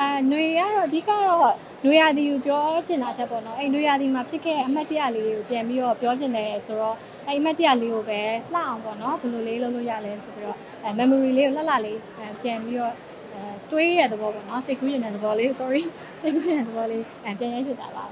အာຫນွေကတော့အဓိကတော့ຫນွေရာသီကိုပြောချင်တာတက်ပေါ့နော်အဲ့ຫນွေရာသီမှာဖြစ်ခဲ့တဲ့အမှတ်တရလေးကိုပြန်ပြီးတော့ပြောချင်တယ်ဆိုတော့အဲ့အမှတ်တရလေးကိုပဲလှအောင်ပေါ့နော်ဘယ်လိုလေးလုပ်လို့ရလဲဆိုပြီးတော့အဲ memory လေးကိုလှလှလေးအဲပြန်ပြီးတော့အဲတွေးရတဲ့သဘောပေါ့နော်စိတ်ကူးရင်တဲ့သဘောလေး sorry စိတ်ကူးရင်တဲ့သဘောလေးအဲပြန်ရိုက်ဖြစ်တာပါ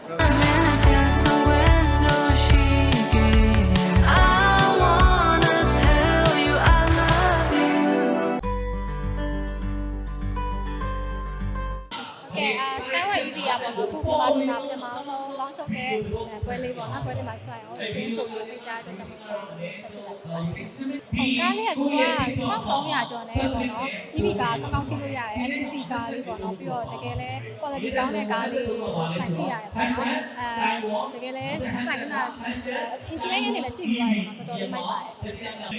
ကဲအာ Skyway EV อ่ะပေါ့နော်ခုကလာလူနာပြန်မအောင်ဆုံး launch လုပ်တဲ့ပွဲလေးပေါ့နော်ပွဲလေးမှာဆွဲအောင်အချင်းဆိုပြီးပေးကြတဲ့ကြောင့်မို့လို့တက်ပြတာပါဟုတ်ကားလေးကကူက1300ကျော်နေပေါ့နော် EV ကားကောင်းကောင်းစီးလို့ရတယ် SUV ကားလေးပေါ့နော်ပြီးတော့တကယ်လဲ quality ကောင်းတဲ့ကားလေးကိုဆိုင်ပြရတယ်ပေါ့နော်အဲတကယ်လဲဆိုင်ကနာ interior နဲ့လည်းကြည့်ပြီးရတယ်ပေါ့နော်တော်တော်လေးမိုက်ပါတယ်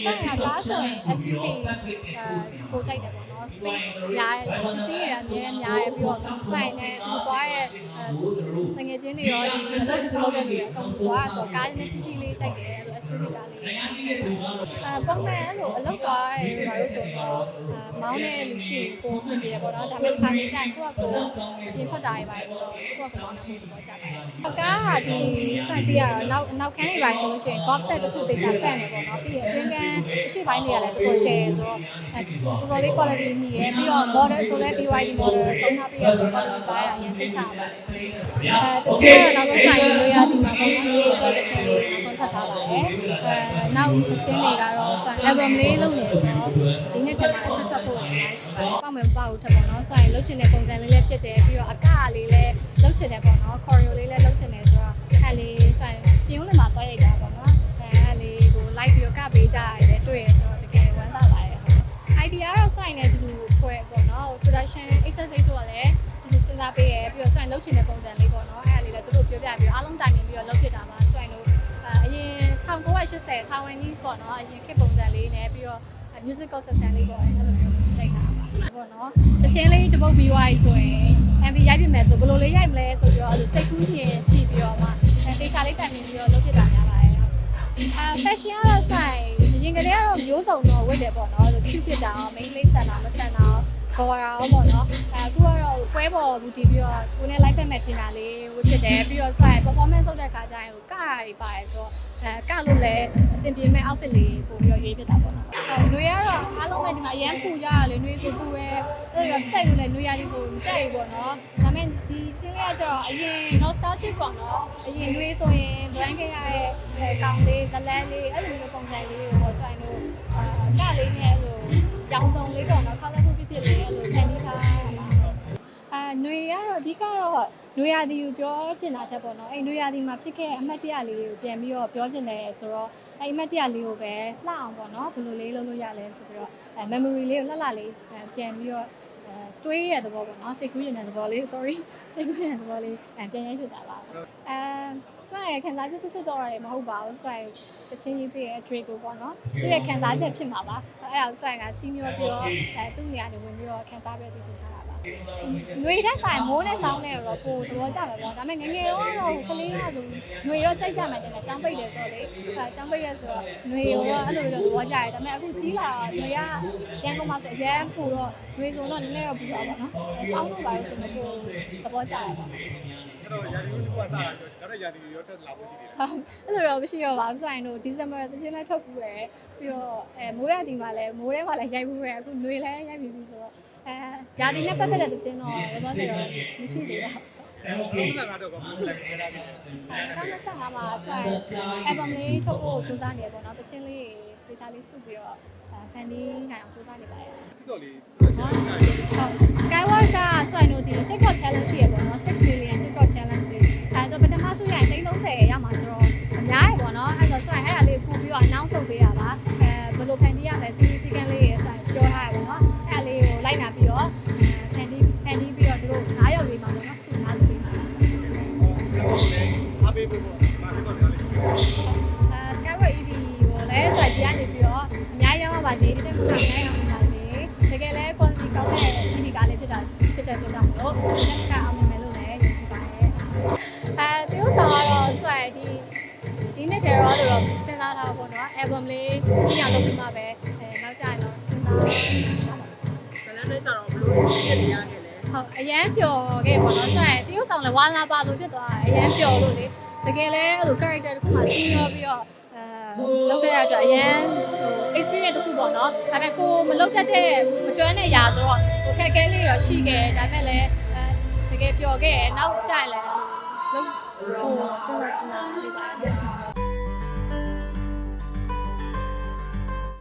ဆိုင်ကကားဆိုရင် SUV အဲကိုကြိုက်တယ်ပေါ့ နော် space များရဲ့ပစ္စည်းတွေအများများရဲ့ပြီးတော့ဆိုင်နဲ့ဟိုသွားရဲ့အဲငွေချင်းတွေရောဒီအလုပ်တွေလုပ်တဲ့လူတွေအကုန်သွားဆိုကားနဲ့ချီချီလေးကြိုက်တယ်အဲ့လို SUV ကားလေးအဲပုံမှန်အဲ့လိုအလုပ်သွားရဲ့ဟိုလိုဆိုတော့မောင်းတဲ့လူရှိကိုစင်ပြေပေါ့နော်ဒါပေမဲ့ခါနေကြရင်ကိုကကိုပြင်ထွက်တာတွေပါဆိုတော့ကိုကကိုမောင်းတာကိုတော့ကြပါတယ်ကားကဒီဆိုင်တီးရတော့နောက်နောက်ခန်းတွေပါဆိုလို့ရှိရင် golf set တစ်ခုတေချာဆက်နေပေါ့နော်ပြီးရင်အတွင်းကန်းအရှိပိုင်းတွေကလည်းတော်တော်ကျယ်ဆိုတော့အဲတော်တော်လေး quality မြည်ရပြီးတော့ model ဆိုလဲ BYD model သုံးထားပြီးရဆိုတော့ quality ပိုင်းအရင်စိတ်ချပါတယ်အဲတချင်ကနောက်ဆုံးဆိုင်လို့ရဒီမှာပေါ့နော်ဒီဆိုတချင်လေးနောက်ဆုံးထွက်ထားပါတယ်အဲနောက်တချင်တွေကတော့ဆိုင် album လေးလုပ်နေဆိုတော့ဒီနေ့ထက်မှလည်းထွက်ထွက်ဖို့ရမ်းရှိပါတယ်ပေါ့မယ်ပေါ့ထက်ပေါ့နော်ဆိုင်လှုပ်ချင်တဲ့ပုံစံလေးလည်းဖြစ်တယ်ပြီးတော့အကလေးလည်းလှုပ်ချင်တယ်ပေါ့နော် choreo လေးလည်းလှုပ်ချင်တယ်ဆိုတော့အဲ့လေးဆိုင်ပြုံးလည်းမှာတွားရိုက်တာပေါ့ စဉ်းစားပေးရပြီးတော့ sign လုပ်ချင်တဲ့ပုံစံလေးပေါ့နော်အဲ့ဒါလေးလည်းသူတို့ပြောပြပြီးတော့အားလုံးတိုင်ပင်ပြီးတော့လုပ်ဖြစ်တာပါ sign တို့အရင်1980 Taiwanese ပေါ့နော်အရင်ခေတ်ပုံစံလေးနဲ့ပြီးတော့ musical ဆက်ဆံလေးပေါ့အဲ့လိုမျိုးလိုက်တာပါပေါ့နော်တချင်းလေးတစ်ပုတ်ပြီးသွားပြီဆိုရင် MV ရိုက်ပြမယ်ဆိုဘယ်လိုလေးရိုက်မလဲဆိုပြီးတော့အဲ့လိုစိတ်ကူးရင်ကြည့်ပြီးတော့မှတေချာလေးတိုင်ပင်ပြီးတော့လုပ်ဖြစ်တာများပါတယ်ဟုတ်အာ fashion ကတော့ဆိုင်အရင်ကတည်းကတော့မျိုးစုံတော့ဝတ်တယ်ပေါ့နော်ဆို cute ဖြစ်တာအောင် main လေးဆန်တာမဆန်တာအောင် ခေါ်ရအောင်ပေါ့နော်အဲအခုကတော့ပွဲပေါ်ဘူတီပြီးတော့ကိုနဲ့ live ဖက်မဲ့ထင်တာလေးဝတ်ဖြစ်တယ်ပြီးတော့ဆိုင် performance လုပ်တဲ့ခါကျရင်ဟိုကရတွေပါတယ်ဆိုတော့အဲကလို့လည်းအဆင်ပြေမဲ့ outfit လေးပို့ပြီးတော့ရွေးဖြစ်တာပေါ့နော်ဟုတ်ຫນွေကတော့အားလုံးပဲဒီမှာအရန်ပူကြရလေຫນွေဆိုပူရဲအဲ့တော့စိုက်လို့လည်းຫນွေရလေးဆိုမကြိုက်ဘူးပေါ့နော်ဒါပေမဲ့ဒီချင်းလေးကကျတော့အရင် nostalgic ပေါ့နော်အရင်ຫນွေဆိုရင် brand ခဲ့ရတဲ့အဲကောင်လေးဇလန်းလေးအဲ့လိုမျိုးပုံစံလေးကိုပေါ့ဆိုင်လို့အာကလေးနဲ့အဲ့လိုကြောင်စုံလေးပေါ့နော် colorful ຫນွေကတော့အဓိကတော့ຫນွေရာသီကိုပြောချင်တာတက်ပေါ့နော်အဲ့ຫນွေရာသီမှာဖြစ်ခဲ့တဲ့အမှတ်တရလေးကိုပြန်ပြီးတော့ပြောချင်တယ်ဆိုတော့အဲ့အမှတ်တရလေးကိုပဲလှအောင်ပေါ့နော်ဘယ်လိုလေးလုပ်လို့ရလဲဆိုပြီးတော့အဲ memory လေးကိုလှလှလေးအဲပြန်ပြီးတော့ အဲတွေးရတဲ့သဘောပေါ့နော်စိတ်ကူးရတဲ့သဘောလေး sorry စိတ်ကူးရတဲ့သဘောလေးအပြန်ရိုက်ဖြစ်တာပါအဲဆွဲခံစားချက်စစ်စစ်တော့ရတယ်မဟုတ်ပါဘူးဆွဲတချင်းကြီးပြည့်ရဲ့ Draco ပေါ့နော်သူရဲ့ခံစားချက်ဖြစ်မှာပါအဲအောင်ဆွဲကစီးမျောပြီးတော့အဲသူ့နေရာနေဝင်ပြီးတော့ခံစားပြီးသိစေထားတာပါငွေတက်ဆိုင်မိုးနဲ့ဆောင်းနဲ့တော့ပိုသဘောကျမှာပေါ့ဒါပေမဲ့ငငယ်တော့တော့ကလေးတော့ဆိုငွေတော့ကြိုက်ကြမှာတဲ့ကចောင်းပိတ်တယ်ဆိုတော့လေအဲចောင်းပိတ်ရဆိုတော့ငွေရောအဲ့လိုတော့သဘောကျတယ်ဒါပေမဲ့အခုကြီးလာတော့ငွေကရန်ကုန်မှာဆိုအရန်ပိုတော့ငွေဆိုတော့နည်းနည်းတော့ပူတာပေါ့နော်ဆောင်းလို့ပါလို့ဆိုတော့ပိုသဘောကျတယ်ပေါ့အဲ့တော့ရာသီဥတုကတာလာပြောနောက်တဲ့ရာသီရောတက်လာဖို့ရှိသေးတယ်အဲ့လိုတော့မရှိတော့ပါဘူးဆိုရင်တို့ဒီဇင်ဘာတချင်းလည်းထွက်ပူရယ်ပြီးတော့အဲမိုးရတီမှာလည်းမိုးထဲမှာလည်းရိုက်ပူရယ်အခုຫນွေလည်းရိုက်ပြီးပြီဆိုတော့အဲဂျာတီနဲ့ပတ်သက်တဲ့တချင်းတော့ဘယ်တော့မှတော့မရှိသေးဘူးဘု ရားကတော့ဘာမှမလုပ်ခဲ့တာကြောင့်2025မှာဆိုရင် album လေးထုတ်ဖို့စူးစမ်းနေပေါ့နော်တချင်းလေးဖေချာလေးစုပြီးတော့ဖန်တီးနိုင်အောင်စူးစမ်းနေပါတယ်ဒီတော့လေဟုတ် Skyward ကဆိုရင်တို့ဒီ TikTok challenge ရှိရပေါ့နော်6 million TikTok challenge လေးအဲတော့ပထမဆုံးရရင်30ရမှာဆိုတော့အများကြီးပေါ့နော်အဲ့တော့ဆိုရင်အဲ့ဒါလေးပို့ပြီးတော့ announce လုပ်ပေးရတာအဲဘယ်လိုဖန်တီးရမလဲ အပေးဖို့ပေါ့မာဖြစ်တော့ပြောလိမ့်မယ်အဲ Skyward EV ကိုလည်းဆိုရင်ဒီကနေပြီးတော့အများကြီးရပါပါစေဒီချိန်မှာအများကြီးရပါပါစေတကယ်လဲ quality ကောင်းတဲ့ EV ကားလေးဖြစ်တာဖြစ်တဲ့အတွက်ကြောင့်မလို့ဒီကအောင်မြင်မယ်လို့လည်းယုံကြည်ပါတယ်အဲတရုတ်ဆောင်ကတော့ဆိုရင်ဒီဒီနှစ်ထဲတော့လို့တော့စဉ်းစားထားတာပေါ့နော် album လေးပြအောင်လုပ်ပြီးမှပဲအဲနောက်ကျရင်တော့စဉ်းစားစဉ်းစားပါဇလန်နဲ့ကြတော့ဘလို့စီးရနေရခဲ့လဲဟုတ်အရန်ပျော်ခဲ့ပေါ့နော်ဆိုရင်တရုတ်ဆောင်လည်းဝါလာပါလို့ဖြစ်သွားတယ်အရန်ပျော်လို့လေ တကယ်လဲအဲ့လို character တစ်ခုမှစီးရောပြီးတော့အဲလုပ်ခဲ့ရတဲ့အတွက်အရန်ဟို experience တစ်ခုပေါ့နော်ဒါပေမဲ့ကိုမလုပ်တတ်တဲ့မကျွမ်းတဲ့ຢာဆိုတော့ဟိုခက်ခဲလေးရောရှိခဲ့ဒါပေမဲ့လည်းအဲတကယ်ပျော်ခဲ့ရနောက်ကြိုင်လဲလုံးဟိုစဉ်းစားစဉ်းစားလေးပါတယ်